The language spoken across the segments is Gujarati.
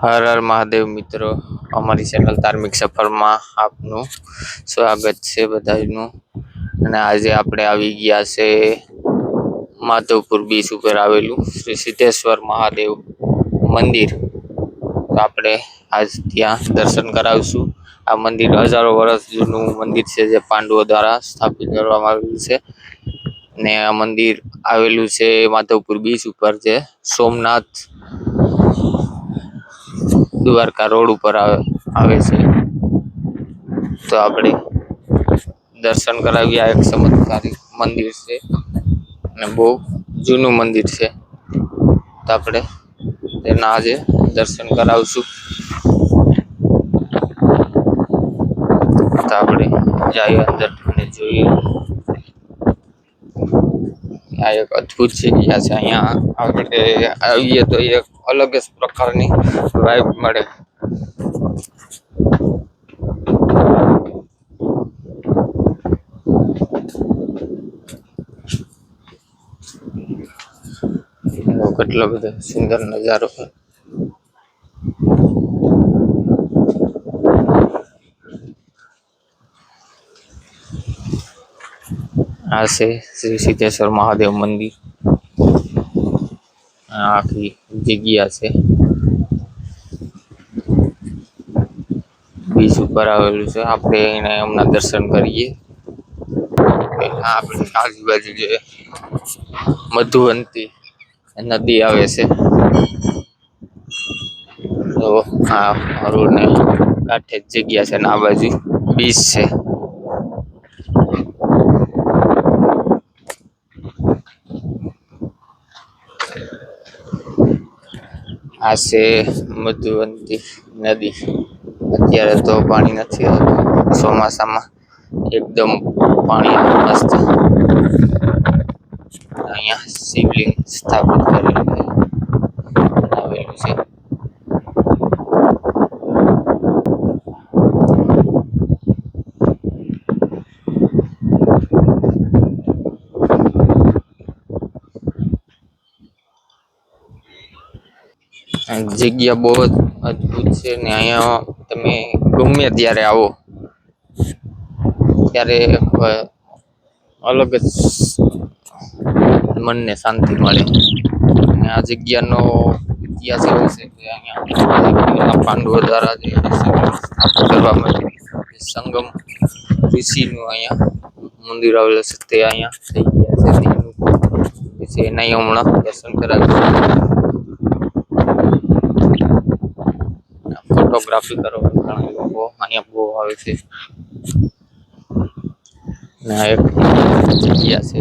હર હર મહાદેવ મિત્રો. અમારી ચેનલ ધાર્મિક સફરમાં આપનું સ્વાગત છે બધાનું. અને આજે આપણે આવી ગયા છે માધવપુર બીચ ઉપર આવેલું શ્રી સિદ્ધેશ્વર મહાદેવ મંદિર. તો આપણે આજ ત્યાં દર્શન કરાવીશું. આ મંદિર હજારો વર્ષ જૂનું મંદિર છે જે પાંડવો દ્વારા સ્થાપિત કરવામાં આવેલું છે. ને આ મંદિર આવેલું છે માધવપુર બીચ ઉપર જે સોમનાથ દ્વારકા રોડ ઉપર આવે આવે છે. તો આપણે દર્શન કરાવી આ એક ચમત્કારિક મંદિર છે અને બહુ જૂનું મંદિર છે. તો આપણે તેના આજે દર્શન કરાવશું. તો આપણે જઈએ અંદર અને જોઈએ. આ એક અદ્ભુત જગ્યા છે. અહીંયા આપણે આવીએ તો એક અલગ જ પ્રકારની વાઇબ મળે એનો કેટલો બધો સુંદર નજારો છે આ છે શ્રી સિદ્ધેશ્વર મહાદેવ મંદિર આ આખી જગ્યા છે. બીચ ઉપર આવેલું છે. આપણે એને હમણાં દર્શન કરીએ. આપણે આજુબાજુ જે મધુવંતી નદી આવે છે. તો આ રોડને કાંઠે જ જગ્યા છે ને આ બાજુ બીચ છે. આ મધુવંતી નદી. અત્યારે તો પાણી નથી ચોમાસામાં એકદમ પાણી મસ્ત. અહીંયા શિવલિંગ સ્થાપિત કરેલું છે. જગ્યા બહુ જ અદ્ભુત છે ને અહીંયા તમે ગમે ત્યારે આવો. ત્યારે અલગ જ મનને શાંતિ મળે. અને આ જગ્યાનો ઇતિહાસ એવો છે કે અહીંયા પાંડવો દ્વારા જે સ્થાપન કરવામાં સંગમ ઋષિનું અહીંયા મંદિર આવેલું છે તે અહીંયા થઈ ગયા છે. પછી એના હમણાં દર્શન કરાવ્યું ફોટોગ્રાફી કરવા ઘણા લોકો અહીંયા બહુ આવે છે. એક જગ્યા છે.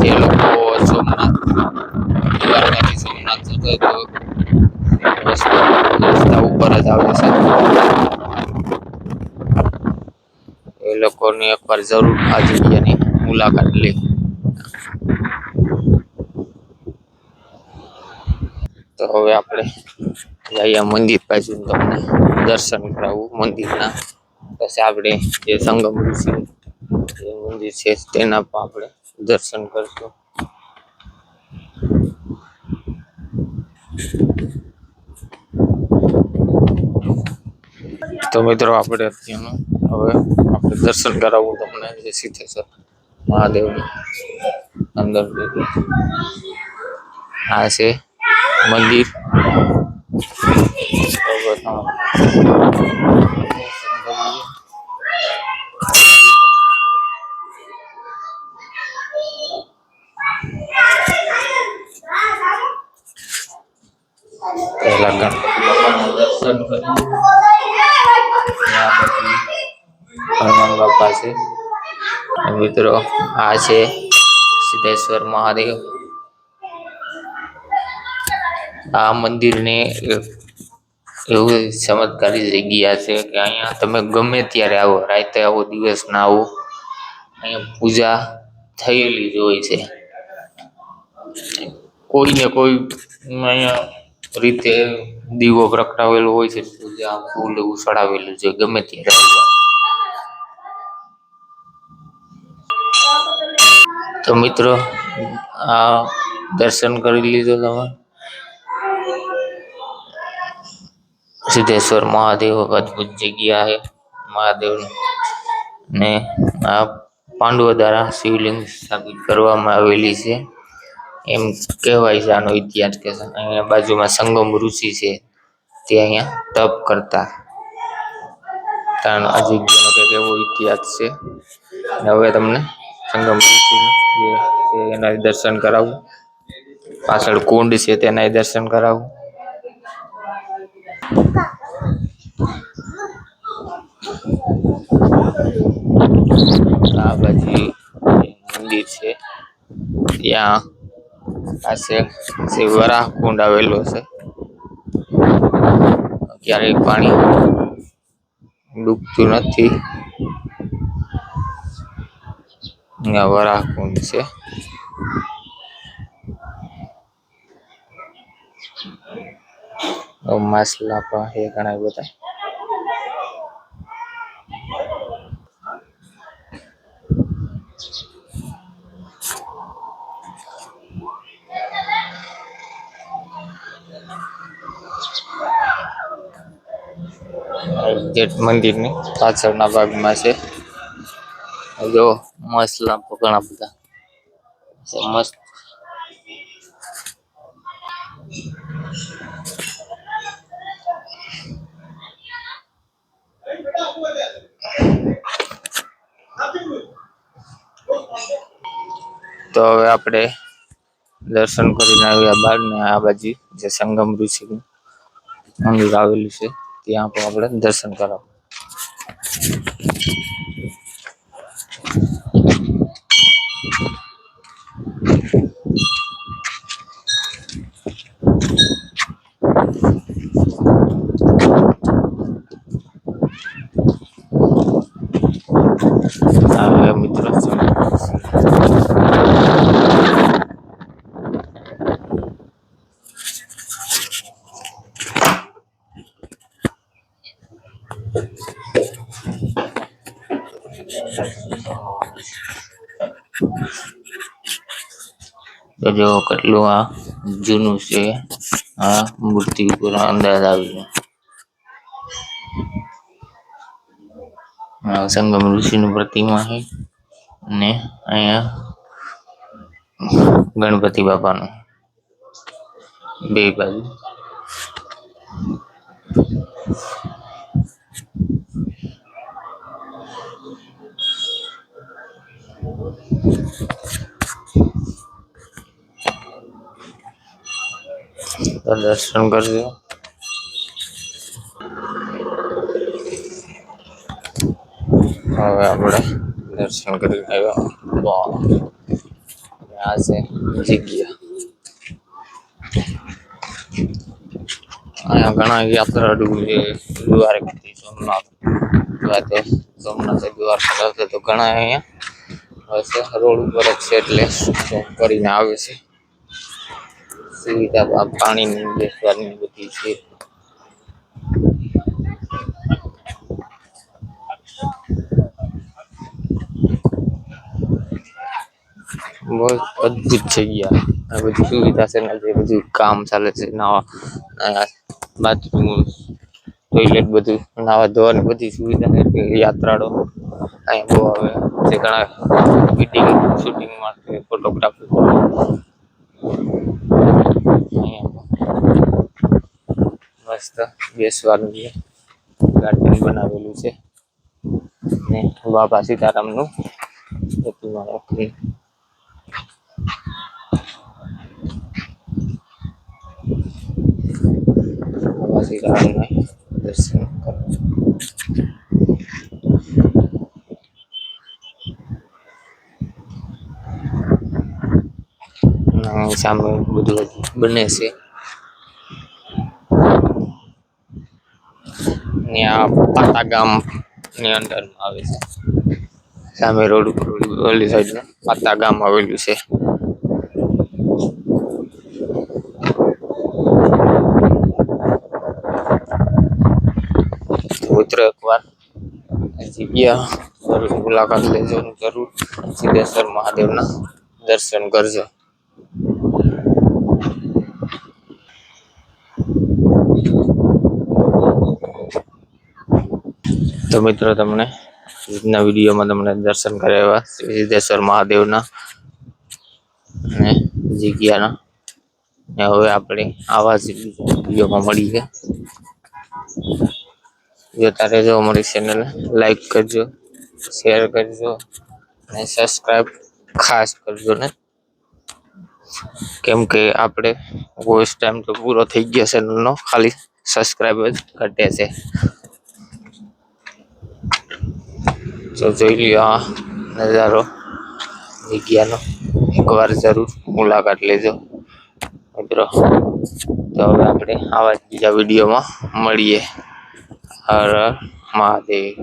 તે લોકો સોમનાથ સોમનાથ રસ્તા ઉપર જ આવે છે. લોકોને એકવાર જરૂર આ મુલાકાત લે. તો હવે આપણે જઈએ મંદિર બાજુ તમને દર્શન કરાવવું મંદિરના. પછી આપણે જે સંગમ ઋષિ જે મંદિર છે તેના પણ આપણે દર્શન કરશું. તો મિત્રો, આપણે અત્યારનું હવે આપણે દર્શન કરાવવું તમને જે સિદ્ધેશ્વર મહાદેવનું. અંદર આ છે મંદિર. અને મિત્રો, આ છે સિદ્ધેશ્વર મહાદેવ. આ મંદિરને એવું ચમત્કારી જગ્યા છે કે અહીંયા તમે ગમે ત્યારે આવો, રાતે આવો, દિવસ ના આવો, અહીંયા પૂજા થયેલી જ હોય છે. કોઈ ને કોઈ અહીંયા રીતે દીવો પ્રગટાવેલો હોય છે, પૂજા ફૂલ એવું ચડાવેલું છે, ગમે ત્યારે આવવા તો મિત્રો, આ દર્શન કરી લીધો તમે. સિદ્ધેશ્વર મહાદેવ અદભુત જગ્યા છે મહાદેવનું. ને આ પાંડવો દ્વારા શિવલિંગ સ્થાપિત કરવામાં આવેલી છે. એમ કહેવાય છે આનો ઇતિહાસ કે અહીંયા બાજુમાં સંગમ ઋષિ છે. તે અહીંયા તપ કરતા. કારણ આ જગ્યાનો કંઈક એવો ઇતિહાસ છે. હવે તમને સંગમ એના દર્શન કરાવું. પાછળ કુંડ છે તેના દર્શન કરાવું. આ બાજુ મંદિર છે. ત્યાં પાસે વરાહ કુંડ આવેલો છે. ક્યારેય પાણી ડૂબતું નથી. અહીંયા વરાહ કુંડ છે માછલા પણ છે ઘણા બધા એક્ઝેક્ટ મંદિરની પાછળના ભાગમાં છે જો, મસ્ત લાંબો ઘણા બધા. મસ્ત. તો હવે આપણે દર્શન કરીને આવ્યા બાદ ને આ બાજુ, જે સંગમ ઋષિ મંદિર આવેલું છે, ત્યાં પણ આપણે દર્શન કરાવ હવે મિત્રો જો કેટલું આ જૂનું છે આ મૂર્તિ ઉપર અંદાજ આવ્યો આ સંગમ ઋષિનું પ્રતિમા છે ને અહીંયા ગણપતિ બાપાનું બે બાજુ તો દર્શન કરજો હવે આપણે દર્શન કરી આવ્યા તો આ છે જગ્યા અહીંયા ઘણા યાત્રાળુ છે દ્વારકાથી સોમનાથ દ્વારકે સોમનાથ દ્વારકા આવશે તો ઘણા અહીંયા હશે રોડ ઉપર જ છે એટલે stop કરીને આવે છે સુવિધા પા- પાણીની બેસવાની બધી છે બહુ અદ્ભુત જગ્યા આ બધી સુવિધા છે ને જે બધું કામ ચાલે છે, નાવા બાથરૂમ ટોયલેટ બધું, નાવા ધોવાની બધી સુવિધા છે યાત્રાળો અહીંયા બહુ આવે. જે ઘણા વિડિંગ શૂટિંગ માટે ફોટોગ્રાફી મસ્ત બેસવાનું છે. ગાર્ડન બનાવેલું છે. ને બાબા સીતારામનું. પ્રતિમા રાખી બાબા સીતારામના દર્શન કરો અને સામે બધું બને છે ને આ પાટા ગામની અંદર આવે છે સામે રોડ ઉપર ઓલી- ઓલી સાઈડ પાટા ગામ આવેલું છે મિત્રો એકવાર. જગ્યા જરૂર મુલાકાત લેજો જરૂર. સિદ્ધેશ્વર મહાદેવના દર્શન કરજો. તો મિત્રો તમને આજના વિડીયોમાં તમને દર્શન કરાવ્યા શ્રી સિદ્ધેશ્વર મહાદેવના અને જગ્યાના. હવે આપણે આવા જ વિડીયોમાં મળીએ. જોતા રહેજો અમારી ચેનલ લાઈક કરજો શેર કરજો અને સબસ્ક્રાઈબ ખાસ કરજો ને. કેમ કે આપણે વોઇસ ટાઈમ તો પૂરો થઈ ગયો ચેનલનો ખાલી સબસ્ક્રાઈબ જ ઘટે છે. તો જોઈ લ્યો આ નજારો, જગ્યાનો. એકવાર જરૂર મુલાકાત લેજો મિત્રો. તો હવે આપણે આવા જ બીજા વિડીયોમાં મળીએ. હર હર મહાદેવ